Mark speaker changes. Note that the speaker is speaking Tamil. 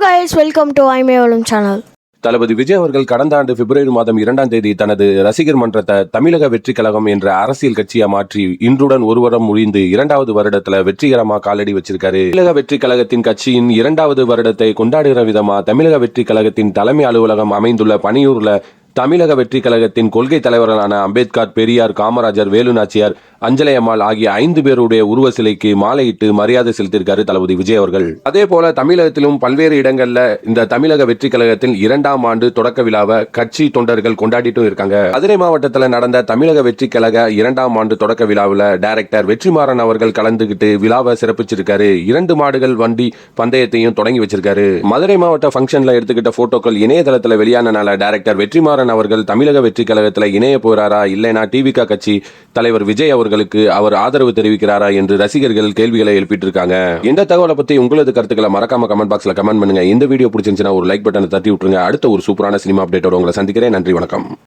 Speaker 1: guys, welcome to iMevalum channel
Speaker 2: Thalapathy Vijay அவர்கள் கடந்த ஆண்டு பிப்ரவரி மாதம் இரண்டாம் தேதி தனது ரசிகர் மன்றத்தை தமிழக வெற்றி கழகம் என்ற அரசியல் கட்சியா மாற்றி இன்றுடன் ஒரு வருடம் முடிந்து இரண்டாவது வருடத்துல வெற்றிகரமா காலடி வச்சிருக்காரு. தமிழக வெற்றி கழகத்தின் கட்சியின் இரண்டாவது வருடத்தை கொண்டாடுகிற விதமா தமிழக வெற்றி கழகத்தின் தலைமை அலுவலகம் அமைந்துள்ள பனியூர்ல தமிழக வெற்றி கழகத்தின் கொள்கை தலைவர்களான அம்பேத்கர் பெரியார் காமராஜர் வேலுநாச்சியார் அஞ்சலையம்மாள் ஆகிய ஐந்து பேருடைய உருவ சிலைக்கு மாலையிட்டு மரியாதை செலுத்தியிருக்காரு தளபதி விஜய் அவர்கள். அதே போல தமிழகத்திலும் பல்வேறு இடங்கள்ல இந்த தமிழக வெற்றி கழகத்தின் இரண்டாம் ஆண்டு தொடக்க விழாவை கட்சி தொண்டர்கள் கொண்டாடிட்டும் இருக்காங்க. மதுரை மாவட்டத்தில் நடந்த தமிழக வெற்றி கழக இரண்டாம் ஆண்டு தொடக்க விழாவில் டைரக்டர் வெற்றிமாறன் அவர்கள் கலந்துகிட்டு விழாவை சிறப்பிச்சிருக்காரு. இரண்டு மாடுகள் வண்டி பந்தயத்தையும் தொடங்கி வச்சிருக்காரு. மதுரை மாவட்ட ஃபங்க்ஷன்ல எடுத்துக்கிட்ட போட்டோக்கள் இணையதளத்தில் வெளியானனால டைரக்டர் வெற்றிமாறன் அவர்கள் தமிழக வெற்றி கழகத்தில் இணைய போறாரா இல்லைனா டிவிகா கட்சி தலைவர் விஜய் அவர்களுக்கு அவர் ஆதரவு தெரிவிக்கிறாரா என்று ரசிகர்கள் கேள்விகளை எழுப்பிட்டு இருக்காங்க இந்த தகவலை பத்தி உங்களது கருத்துக்களை மறக்காம கமெண்ட் பாக்ஸ்ல கமெண்ட் பண்ணுங்க. இந்த வீடியோ பிடிச்சிருந்துச்சுன்னா ஒரு லைக் பட்டனை தட்டி விட்டுருங்க. அடுத்த ஒரு சூப்பரான சினிமா அப்டேட்டோட உங்களை சந்திக்கிறேன். நன்றி வணக்கம்.